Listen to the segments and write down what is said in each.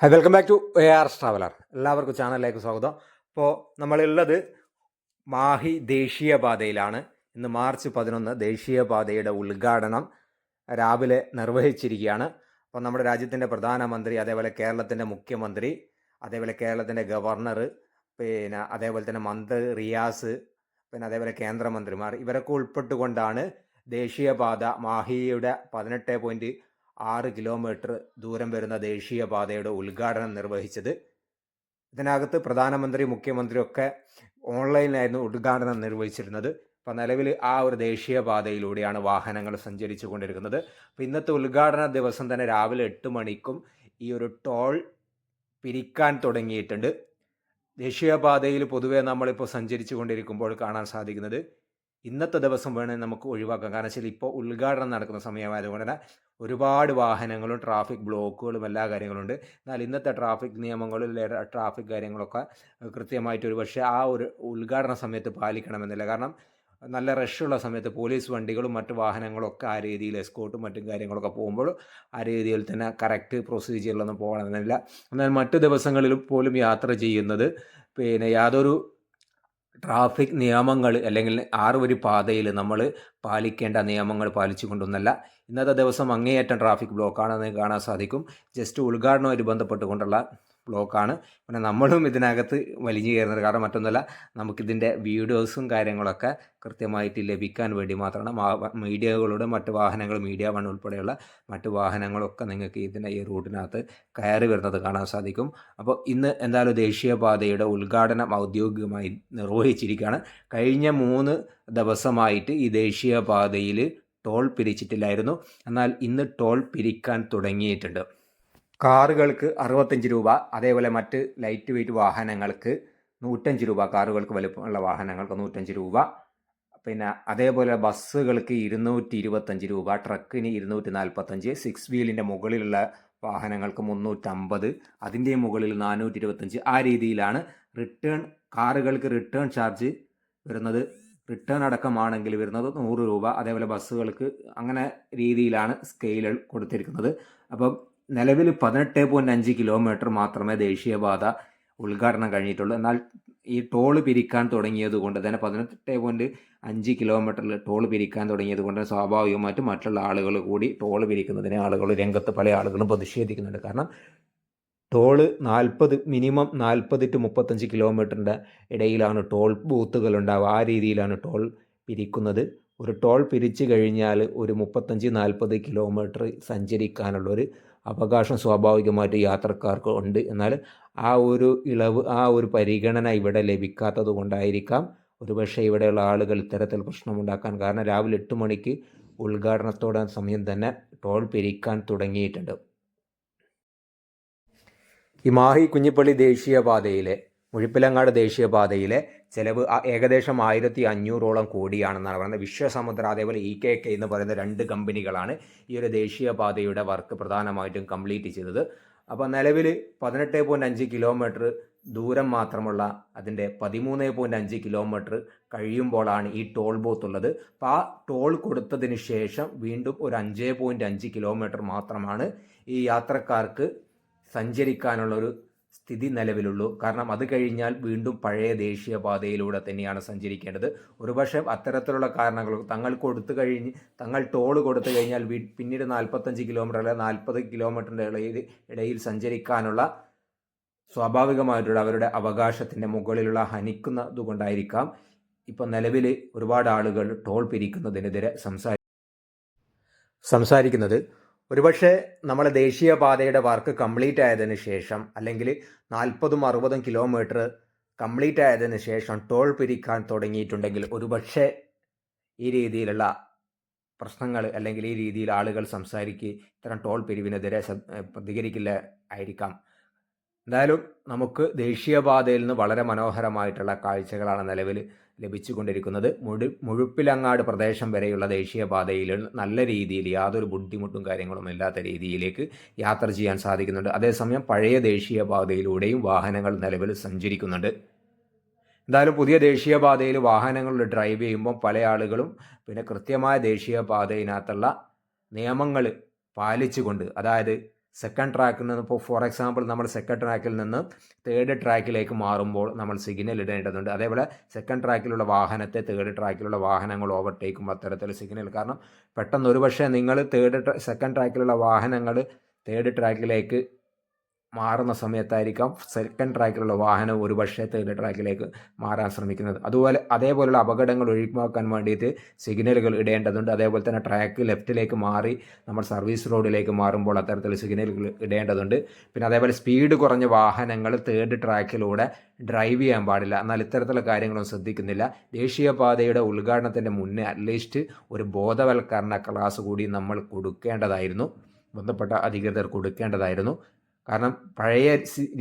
Hi welcome back to A R traveller എല്ലാവർക്കും ചാനലിലേക്ക് സ്വാഗതം. അപ്പോൾ നമ്മളുള്ളത് മാഹി ദേശീയപാതയിലാണ്. ഇന്ന് മാർച്ച് പതിനൊന്ന് ദേശീയപാതയുടെ ഉദ്ഘാടനം രാവിലെ നിർവഹിച്ചിരിക്കുകയാണ്. അപ്പോൾ നമ്മുടെ രാജ്യത്തിന്റെ പ്രധാനമന്ത്രി അതേപോലെ കേരളത്തിന്റെ മുഖ്യമന്ത്രി അതേപോലെ കേരളത്തിന്റെ ഗവർണർ പിന്നെ അതേപോലെ തന്നെ മന്ത്രി റിയാസ് പിന്നെ അതേപോലെ കേന്ദ്രമന്ത്രിമാർ. ഇവരൊക്കെ ഉൾപ്പെട്ടുകൊണ്ടാണ് ദേശീയപാത മാഹിയുടെ പതിനെട്ട് പോയിന്റ് ആറ് കിലോമീറ്റർ ദൂരം വരുന്ന ദേശീയപാതയുടെ ഉദ്ഘാടനം നിർവഹിച്ചത്. ഇതിനകത്ത് പ്രധാനമന്ത്രി മുഖ്യമന്ത്രി ഒക്കെ ഓൺലൈനിലായിരുന്നു ഉദ്ഘാടനം നിർവഹിച്ചിരുന്നത്. അപ്പോൾ നിലവിൽ ആ ഒരു ദേശീയപാതയിലൂടെയാണ് വാഹനങ്ങൾ സഞ്ചരിച്ചു കൊണ്ടിരിക്കുന്നത് അപ്പോൾ ഇന്നത്തെ ഉദ്ഘാടന ദിവസം തന്നെ രാവിലെ എട്ട് മണിക്കും ഈ ഒരു ടോൾ പിരിക്കാൻ തുടങ്ങിയിട്ടുണ്ട്. ദേശീയപാതയിൽ പൊതുവേ നമ്മളിപ്പോൾ സഞ്ചരിച്ചു കൊണ്ടിരിക്കുമ്പോൾ കാണാൻ സാധിക്കുന്നത് ഇന്നത്തെ ദിവസം വേണമെങ്കിൽ നമുക്ക് ഒഴിവാക്കാം. കാരണം വെച്ചാൽ ഇപ്പോൾ ഉദ്ഘാടനം നടക്കുന്ന സമയമായതുകൊണ്ട് തന്നെ ഒരുപാട് വാഹനങ്ങളും ട്രാഫിക് ബ്ലോക്കുകളും എല്ലാ കാര്യങ്ങളുണ്ട് എന്നാൽ ഇന്നത്തെ ട്രാഫിക് നിയമങ്ങളും ട്രാഫിക് കാര്യങ്ങളൊക്കെ കൃത്യമായിട്ട് ഒരു പക്ഷേ ആ ഒരു ഉദ്ഘാടന സമയത്ത് പാലിക്കണമെന്നില്ല. കാരണം നല്ല റഷുള്ള സമയത്ത് പോലീസ് വണ്ടികളും മറ്റു വാഹനങ്ങളൊക്കെ ആ രീതിയിൽ എസ്കോട്ടും മറ്റും കാര്യങ്ങളൊക്കെ പോകുമ്പോൾ ആ രീതിയിൽ തന്നെ കറക്റ്റ് പ്രൊസീജിയറിലൊന്നും പോകണമെന്നില്ല. എന്നാൽ മറ്റു ദിവസങ്ങളിൽ പോലും യാത്ര ചെയ്യുന്നത് പിന്നെ യാതൊരു ട്രാഫിക് നിയമങ്ങൾ അല്ലെങ്കിൽ ആറ് വരി പാതയിൽ നമ്മൾ പാലിക്കേണ്ട നിയമങ്ങൾ പാലിച്ചുകൊണ്ടൊന്നല്ല. ഇന്നത്തെ ദിവസം അങ്ങേയറ്റം ട്രാഫിക് ബ്ലോക്കാണെന്ന് കാണാൻ സാധിക്കും. ജസ്റ്റ് ഉദ്ഘാടനവുമായി ബന്ധപ്പെട്ടുകൊണ്ടുള്ള ബ്ലോക്കാണ്. പിന്നെ നമ്മളും ഇതിനകത്ത് വലിഞ്ഞു കയറുന്നത്. കാരണം മറ്റൊന്നുമല്ല നമുക്കിതിന്റെ വീഡിയോസും കാര്യങ്ങളൊക്കെ കൃത്യമായിട്ട് ലഭിക്കാൻ വേണ്ടി മാത്രമാണ്. മീഡിയകളുടെ മറ്റ് വാഹനങ്ങൾ മീഡിയ വൺ ഉൾപ്പെടെയുള്ള മറ്റ് വാഹനങ്ങളൊക്കെ നിങ്ങൾക്ക് ഇതിന്റെ ഈ റൂട്ടിനകത്ത് കയറി വരുന്നത് കാണാൻ സാധിക്കും. അപ്പോൾ ഇന്ന് എന്തായാലും ദേശീയപാതയുടെ ഉദ്ഘാടനം ഔദ്യോഗികമായി നിർവഹിച്ചിരിക്കുകയാണ്. കഴിഞ്ഞ മൂന്ന് ദിവസമായിട്ട് ഈ ദേശീയപാതയിൽ ടോൾ പിരിച്ചിട്ടില്ലായിരുന്നു. എന്നാൽ ഇന്ന് ടോൾ പിരിക്കാൻ തുടങ്ങിയിട്ടുണ്ട്. കാറുകൾക്ക് അറുപത്തഞ്ച് രൂപ അതേപോലെ മറ്റ് ലൈറ്റ് വെയിറ്റ് വാഹനങ്ങൾക്ക് നൂറ്റഞ്ച് രൂപ കാറുകൾക്ക് വലുപ്പമുള്ള വാഹനങ്ങൾക്ക് നൂറ്റഞ്ച് രൂപ. പിന്നെ അതേപോലെ ബസ്സുകൾക്ക് ഇരുന്നൂറ്റി ഇരുപത്തഞ്ച് രൂപ ട്രക്കിന് ഇരുന്നൂറ്റി നാൽപ്പത്തഞ്ച് സിക്സ് വീലിന്റെ മുകളിലുള്ള വാഹനങ്ങൾക്ക് മുന്നൂറ്റമ്പത് അതിന്റെ മുകളിൽ നാനൂറ്റി ഇരുപത്തഞ്ച്. ആ രീതിയിലാണ് റിട്ടേൺ കാറുകൾക്ക് റിട്ടേൺ ചാർജ് വരുന്നത്. റിട്ടേൺ അടക്കമാണെങ്കിൽ വരുന്നത് നൂറ് രൂപ. അതേപോലെ ബസ്സുകൾക്ക് അങ്ങനെ രീതിയിലാണ് സ്കെയിലുകൾ കൊടുത്തിരിക്കുന്നത്. അപ്പം നിലവിൽ പതിനെട്ട് പോയിന്റ് അഞ്ച് കിലോമീറ്റർ മാത്രമേ ദേശീയപാത ഉദ്ഘാടനം കഴിഞ്ഞിട്ടുള്ളൂ. എന്നാൽ ഈ ടോൾ പിരിക്കാൻ തുടങ്ങിയത് കൊണ്ട് തന്നെ പതിനെട്ട് പോയിന്റ് അഞ്ച് കിലോമീറ്ററിൽ ടോൾ പിരിക്കാൻ തുടങ്ങിയത് കൊണ്ട് സ്വാഭാവികമായിട്ടും മറ്റുള്ള ആളുകൾ കൂടി ടോൾ പിരിക്കുന്നതിനെ ആളുകൾ രംഗത്ത് പല ആളുകളും പ്രതിഷേധിക്കുന്നുണ്ട്. കാരണം ടോൾ നാൽപ്പത് മിനിമം നാൽപ്പത് ടു മുപ്പത്തഞ്ച് കിലോമീറ്ററിന്റെ ഇടയിലാണ് ടോൾ ബൂത്തുകൾ ഉണ്ടാവുക. ആ രീതിയിലാണ് ടോൾ പിരിക്കുന്നത്. ഒരു ടോൾ പിരിച്ചു കഴിഞ്ഞാൽ ഒരു മുപ്പത്തഞ്ച് നാൽപ്പത് കിലോമീറ്റർ സഞ്ചരിക്കാനുള്ളൊരു അവകാശം സ്വാഭാവികമായിട്ട് യാത്രക്കാർക്ക് ഉണ്ട്. എന്നാൽ ആ ഒരു ഇളവ് ആ ഒരു പരിഗണന ഇവിടെ ലഭിക്കാത്തത് കൊണ്ടായിരിക്കാം ഒരുപക്ഷെ ഇവിടെയുള്ള ആളുകൾ ഇത്തരത്തിൽ പ്രശ്നമുണ്ടാക്കാൻ കാരണം രാവിലെ എട്ട് മണിക്ക് ഉദ്ഘാടനത്തോടെ സമയം തന്നെ ടോൾ പിരിക്കാൻ തുടങ്ങിയിട്ടുണ്ട്. ഈ മാഹി കുഞ്ഞിപ്പള്ളി ദേശീയപാതയിലെ മുഴിപ്പിലങ്ങാട് ദേശീയപാതയിലെ ചിലവ് ഏകദേശം ആയിരത്തി അഞ്ഞൂറോളം കോടിയാണെന്നാണ് പറയുന്നത്. വിശ്വസമുദ്ര അതേപോലെ ഇ കെ കെ എന്ന് പറയുന്ന രണ്ട് കമ്പനികളാണ് ഈ ഒരു ദേശീയപാതയുടെ വർക്ക് പ്രധാനമായിട്ടും കംപ്ലീറ്റ് ചെയ്തത്. അപ്പോൾ നിലവിൽ പതിനെട്ട് പോയിന്റ് അഞ്ച് കിലോമീറ്റർ ദൂരം മാത്രമുള്ള അതിന്റെ പതിമൂന്ന് പോയിന്റ് അഞ്ച് കിലോമീറ്റർ കഴിയുമ്പോഴാണ് ഈ ടോൾ ബൂത്ത് ഉള്ളത്. അപ്പോൾ ആ ടോൾ കൊടുത്തതിന് ശേഷം വീണ്ടും ഒരു അഞ്ച് പോയിന്റ് അഞ്ച് കിലോമീറ്റർ മാത്രമാണ് ഈ യാത്രക്കാർക്ക് സഞ്ചരിക്കാനുള്ളൊരു സ്ഥിതി നിലവിലുള്ളൂ. കാരണം അത് കഴിഞ്ഞാൽ വീണ്ടും പഴയ ദേശീയപാതയിലൂടെ തന്നെയാണ് സഞ്ചരിക്കേണ്ടത്. ഒരുപക്ഷെ അത്തരത്തിലുള്ള കാരണങ്ങൾ തങ്ങൾ കൊടുത്തു കഴിഞ്ഞ് തങ്ങൾ ടോൾ കൊടുത്തു കഴിഞ്ഞാൽ പിന്നീട് നാൽപ്പത്തഞ്ച് കിലോമീറ്റർ അല്ലെ നാൽപ്പത് കിലോമീറ്ററിന്റെ ഇടയിൽ ഇടയിൽ സഞ്ചരിക്കാനുള്ള സ്വാഭാവികമായിട്ടുള്ള അവരുടെ അവകാശത്തിന്റെ മുകളിലുള്ള ഹനിക്കുന്നത് കൊണ്ടായിരിക്കാം ഇപ്പം നിലവിൽ ഒരുപാട് ആളുകൾ ടോൾ പിരിക്കുന്നതിനെതിരെ സംസാരി സംസാരിക്കുന്നത്. ഒരുപക്ഷെ നമ്മളെ ദേശീയപാതയുടെ വർക്ക് കംപ്ലീറ്റ് ആയതിനു ശേഷം അല്ലെങ്കിൽ നാൽപ്പതും അറുപതും കിലോമീറ്റർ കംപ്ലീറ്റ് ആയതിനു ശേഷം ടോൾ പിരിക്കാൻ തുടങ്ങിയിട്ടുണ്ടെങ്കിൽ ഒരുപക്ഷെ ഈ രീതിയിലുള്ള പ്രശ്നങ്ങൾ അല്ലെങ്കിൽ ഈ രീതിയിൽ ആളുകൾ സംസാരിക്കുക ഇത്തരം ടോൾ പിരിവിനെതിരെ പ്രതികരിക്കില്ല ആയിരിക്കാം. എന്തായാലും നമുക്ക് ദേശീയപാതയിൽ നിന്ന് വളരെ മനോഹരമായിട്ടുള്ള കാഴ്ചകളാണ് നിലവിൽ ലഭിച്ചുകൊണ്ടിരിക്കുന്നത്. മുഴു മുഴുപ്പിലങ്ങാട് പ്രദേശം വരെയുള്ള ദേശീയപാതയിൽ നല്ല രീതിയിൽ യാതൊരു ബുദ്ധിമുട്ടും കാര്യങ്ങളും ഇല്ലാത്ത രീതിയിലേക്ക് യാത്ര ചെയ്യാൻ സാധിക്കുന്നുണ്ട്. അതേസമയം പഴയ ദേശീയപാതയിലൂടെയും വാഹനങ്ങൾ നിലവിൽ സഞ്ചരിക്കുന്നുണ്ട്. എന്തായാലും പുതിയ ദേശീയപാതയിൽ വാഹനങ്ങൾ ഡ്രൈവ് ചെയ്യുമ്പോൾ പല ആളുകളും പിന്നെ കൃത്യമായ ദേശീയപാതയിനകത്തുള്ള നിയമങ്ങൾ പാലിച്ചുകൊണ്ട് അതായത് സെക്കൻഡ് ട്രാക്കിൽ നിന്ന് ഇപ്പോൾ ഫോർ എക്സാമ്പിൾ നമ്മൾ സെക്കൻഡ് ട്രാക്കിൽ നിന്ന് തേർഡ് ട്രാക്കിലേക്ക് മാറുമ്പോൾ നമ്മൾ സിഗ്നൽ ഇടേണ്ടതുണ്ട്. അതേപോലെ സെക്കൻഡ് ട്രാക്കിലുള്ള വാഹനത്തെ തേർഡ് ട്രാക്കിലുള്ള വാഹനങ്ങൾ ഓവർടേക്കും അത്തരത്തിൽ സിഗ്നൽ കാരണം പെട്ടെന്ന് ഒരുപക്ഷെ നിങ്ങൾ തേർഡ് സെക്കൻഡ് ട്രാക്കിലുള്ള വാഹനങ്ങൾ തേർഡ് ട്രാക്കിലേക്ക് മാറുന്ന സമയത്തായിരിക്കാം സെക്കൻഡ് ട്രാക്കിലുള്ള വാഹനം ഒരുപക്ഷെ തേർഡ് ട്രാക്കിലേക്ക് മാറാൻ ശ്രമിക്കുന്നത്. അതുപോലെ അതേപോലെയുള്ള അപകടങ്ങൾ ഒഴിവാക്കാൻ വേണ്ടിയിട്ട് സിഗ്നലുകൾ ഇടേണ്ടതുണ്ട്. അതേപോലെ തന്നെ ട്രാക്ക് ലെഫ്റ്റിലേക്ക് മാറി നമ്മൾ സർവീസ് റോഡിലേക്ക് മാറുമ്പോൾ അത്തരത്തിൽ സിഗ്നലുകൾ ഇടേണ്ടതുണ്ട്. പിന്നെ അതേപോലെ സ്പീഡ് കുറഞ്ഞ വാഹനങ്ങൾ തേർഡ് ട്രാക്കിലൂടെ ഡ്രൈവ് ചെയ്യാൻ പാടില്ല. എന്നാൽ ഇത്തരത്തിലുള്ള കാര്യങ്ങളൊന്നും ശ്രദ്ധിക്കുന്നില്ല. ദേശീയപാതയുടെ ഉദ്ഘാടനത്തിന്റെ മുന്നേ അറ്റ്ലീസ്റ്റ് ഒരു ബോധവൽക്കരണ ക്ലാസ് കൂടി നമ്മൾ കൊടുക്കേണ്ടതായിരുന്നു. ബന്ധപ്പെട്ട അധികൃതർ കൊടുക്കേണ്ടതായിരുന്നു. കാരണം പഴയ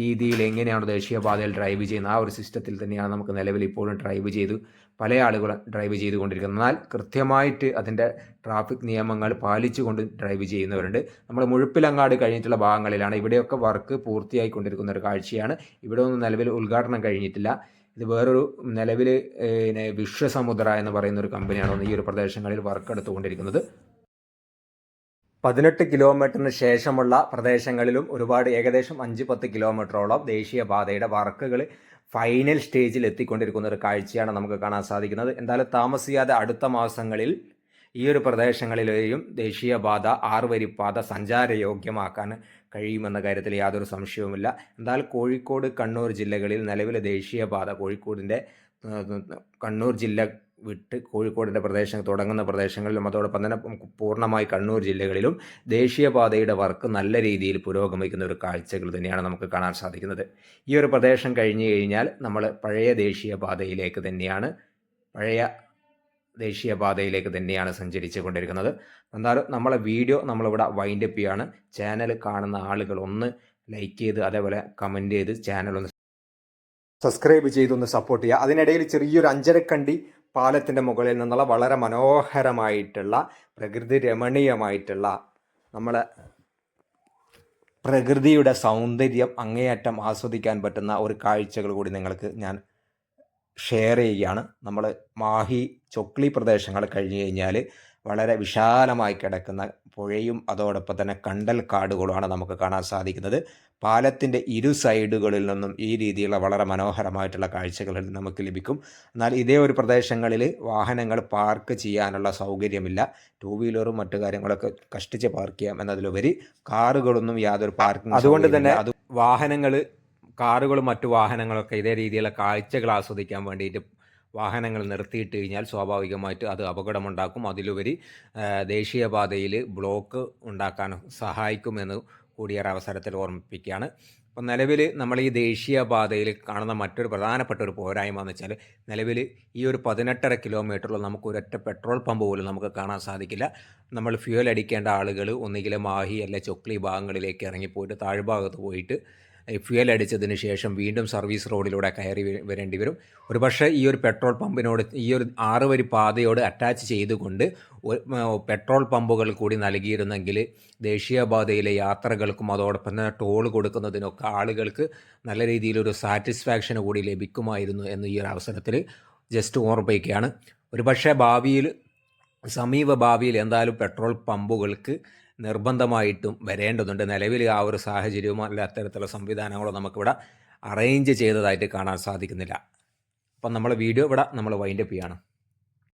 രീതിയിൽ എങ്ങനെയാണ് ദേശീയപാതയിൽ ഡ്രൈവ് ചെയ്യുന്നത്? ആ ഒരു സിസ്റ്റത്തിൽ തന്നെയാണ് നമുക്ക് നിലവിൽ ഇപ്പോഴും ഡ്രൈവ് ചെയ്ത് പല ആളുകളും ഡ്രൈവ് ചെയ്തുകൊണ്ടിരിക്കുന്നത്. എന്നാൽ കൃത്യമായിട്ട് അതിന്റെ ട്രാഫിക് നിയമങ്ങൾ പാലിച്ചുകൊണ്ട് ഡ്രൈവ് ചെയ്യുന്നവരുണ്ട്. നമ്മൾ മുഴുപ്പിലങ്ങാട് കഴിഞ്ഞിട്ടുള്ള ഭാഗങ്ങളിലാണ്. ഇവിടെയൊക്കെ വർക്ക് പൂർത്തിയായിക്കൊണ്ടിരിക്കുന്ന ഒരു കാഴ്ചയാണ്. ഇവിടെ ഒന്നും നിലവിൽ ഉദ്ഘാടനം കഴിഞ്ഞിട്ടില്ല. ഇത് വേറൊരു നിലവിൽ വിശ്വസമുദ്ര എന്ന് പറയുന്ന ഒരു കമ്പനിയാണ് ഈ ഒരു പ്രദേശങ്ങളിൽ വർക്ക് എടുത്തുകൊണ്ടിരിക്കുന്നത്. പതിനെട്ട് കിലോമീറ്ററിന് ശേഷമുള്ള പ്രദേശങ്ങളിലും ഒരുപാട് ഏകദേശം അഞ്ച് പത്ത് കിലോമീറ്ററോളം ദേശീയപാതയുടെ വർക്കുകൾ ഫൈനൽ സ്റ്റേജിൽ എത്തിക്കൊണ്ടിരിക്കുന്ന ഒരു കാഴ്ചയാണ് നമുക്ക് കാണാൻ സാധിക്കുന്നത്. എന്തായാലും താമസിയാതെ അടുത്ത മാസങ്ങളിൽ ഈ ഒരു പ്രദേശങ്ങളിലെയും ദേശീയപാത ആറുവരിപ്പാത സഞ്ചാരയോഗ്യമാക്കാൻ കഴിയുമെന്ന കാര്യത്തിൽ യാതൊരു സംശയവുമില്ല. എന്നാൽ കോഴിക്കോട് കണ്ണൂർ ജില്ലകളിൽ നിലവിലെ ദേശീയപാത കോഴിക്കോടിന്റെ കണ്ണൂർ ജില്ല വിട്ട് കോഴിക്കോടിന്റെ പ്രദേശം തുടങ്ങുന്ന പ്രദേശങ്ങളിലും അതോടൊപ്പം തന്നെ പൂർണമായി കണ്ണൂർ ജില്ലകളിലും ദേശീയപാതയുടെ വർക്ക് നല്ല രീതിയിൽ പുരോഗമിക്കുന്ന ഒരു കാഴ്ചകൾ തന്നെയാണ് നമുക്ക് കാണാൻ സാധിക്കുന്നത്. ഈ ഒരു പ്രദേശം കഴിഞ്ഞു കഴിഞ്ഞാൽ നമ്മൾ പഴയ ദേശീയപാതയിലേക്ക് തന്നെയാണ് പഴയ ദേശീയപാതയിലേക്ക് തന്നെയാണ് സഞ്ചരിച്ചു കൊണ്ടിരിക്കുന്നത്. എന്നാലും നമ്മളെ വീഡിയോ നമ്മളിവിടെ വൈൻഡ് അപ്പ് ചെയ്യാണ്. ചാനൽ കാണുന്ന ആളുകൾ ഒന്ന് ലൈക്ക് ചെയ്ത് അതേപോലെ കമന്റ് ചെയ്ത് ചാനൽ ഒന്ന് സബ്സ്ക്രൈബ് ചെയ്തൊന്ന് സപ്പോർട്ട് ചെയ്യുക. അതിനിടയിൽ ചെറിയൊരു അഞ്ചരക്കണ്ടി പാലത്തിന്റെ മുകളിൽ നിന്നുള്ള വളരെ മനോഹരമായിട്ടുള്ള പ്രകൃതി രമണീയമായിട്ടുള്ള നമ്മളെ പ്രകൃതിയുടെ സൗന്ദര്യം അങ്ങേയറ്റം ആസ്വദിക്കാൻ പറ്റുന്ന ഒരു കാഴ്ചകൾ കൂടി നിങ്ങൾക്ക് ഞാൻ ഷെയർ ചെയ്യുകയാണ്. നമ്മൾ മാഹി ചൊക്ലി പ്രദേശങ്ങൾ കഴിഞ്ഞ് കഴിഞ്ഞാൽ വളരെ വിശാലമായി കിടക്കുന്ന പുഴയും അതോടൊപ്പം തന്നെ കണ്ടൽ കാടുകളുമാണ് നമുക്ക് കാണാൻ സാധിക്കുന്നത്. പാലത്തിന്റെ ഇരു സൈഡുകളിൽ നിന്നും ഈ രീതിയിലുള്ള വളരെ മനോഹരമായിട്ടുള്ള കാഴ്ചകൾ നമുക്ക് ലഭിക്കും. എന്നാൽ ഇതേ ഒരു പ്രദേശങ്ങളിൽ വാഹനങ്ങൾ പാർക്ക് ചെയ്യാനുള്ള സൗകര്യമില്ല. ടൂ വീലറും മറ്റു കാര്യങ്ങളൊക്കെ കഷ്ടിച്ച് പാർക്ക് ചെയ്യാം എന്നതിലുപരി കാറുകളൊന്നും യാതൊരു പാർക്കിംഗ് അതുകൊണ്ട് തന്നെ അത് വാഹനങ്ങൾ കാറുകളും മറ്റു വാഹനങ്ങളൊക്കെ ഇതേ രീതിയിലുള്ള കാഴ്ചകൾ ആസ്വദിക്കാൻ വേണ്ടിയിട്ട് വാഹനങ്ങൾ നിർത്തിയിട്ട് കഴിഞ്ഞാൽ സ്വാഭാവികമായിട്ട് അത് അപകടമുണ്ടാക്കും. അതിലുപരി ദേശീയപാതയിൽ ബ്ലോക്ക് ഉണ്ടാക്കാൻ സഹായിക്കുമെന്ന് കൂടിയൊരവസരത്തിൽ ഓർമ്മിപ്പിക്കുകയാണ്. അപ്പം നിലവിൽ നമ്മൾ ഈ ദേശീയപാതയിൽ കാണുന്ന മറ്റൊരു പ്രധാനപ്പെട്ട ഒരു പോരായ്മ എന്ന് വെച്ചാൽ നിലവിൽ ഈ ഒരു പതിനെട്ടര കിലോമീറ്ററിൽ നമുക്ക് ഒരൊറ്റ പെട്രോൾ പമ്പ് പോലും നമുക്ക് കാണാൻ സാധിക്കില്ല. നമ്മൾ ഫ്യൂൽ അടിക്കേണ്ട ആളുകൾ ഒന്നുകിൽ മാഹി അല്ലെ ചൊക്ലി ഭാഗങ്ങളിലേക്ക് ഇറങ്ങിപ്പോയിട്ട് താഴ്ഭാഗത്ത് പോയിട്ട് ഫ്യൂൽ അടിച്ചതിന് ശേഷം വീണ്ടും സർവീസ് റോഡിലൂടെ കയറി വരേണ്ടി വരും. ഒരുപക്ഷെ ഈ ഒരു പെട്രോൾ പമ്പിനോട് ഈ ഒരു ആറ് വരി പാതയോട് അറ്റാച്ച് ചെയ്തുകൊണ്ട് പെട്രോൾ പമ്പുകൾ കൂടി നൽകിയിരുന്നെങ്കിൽ ദേശീയപാതയിലെ യാത്രകൾക്കും അതോടൊപ്പം തന്നെ ടോൾ കൊടുക്കുന്നതിനൊക്കെ ആളുകൾക്ക് നല്ല രീതിയിലൊരു സാറ്റിസ്ഫാക്ഷൻ കൂടി ലഭിക്കുമായിരുന്നു എന്ന് ഈ ഒരു അവസരത്തിൽ ജസ്റ്റ് ഓർമ്മിപ്പിക്കുകയാണ്. ഒരുപക്ഷെ ഭാവിയിൽ സമീപ ഭാവിയിൽ എന്തായാലും പെട്രോൾ പമ്പുകൾക്ക് നിർബന്ധമായിട്ടും വരേണ്ടതുണ്ട്. നിലവിൽ ആ ഒരു സാഹചര്യവും അല്ല അത്തരത്തിലുള്ള സംവിധാനങ്ങളോ നമുക്കിവിടെ അറേഞ്ച് ചെയ്തതായിട്ട് കാണാൻ സാധിക്കുന്നില്ല. അപ്പം നമ്മൾ വീഡിയോ ഇവിടെ നമ്മൾ വൈൻഡപ്പ് ചെയ്യാണ്.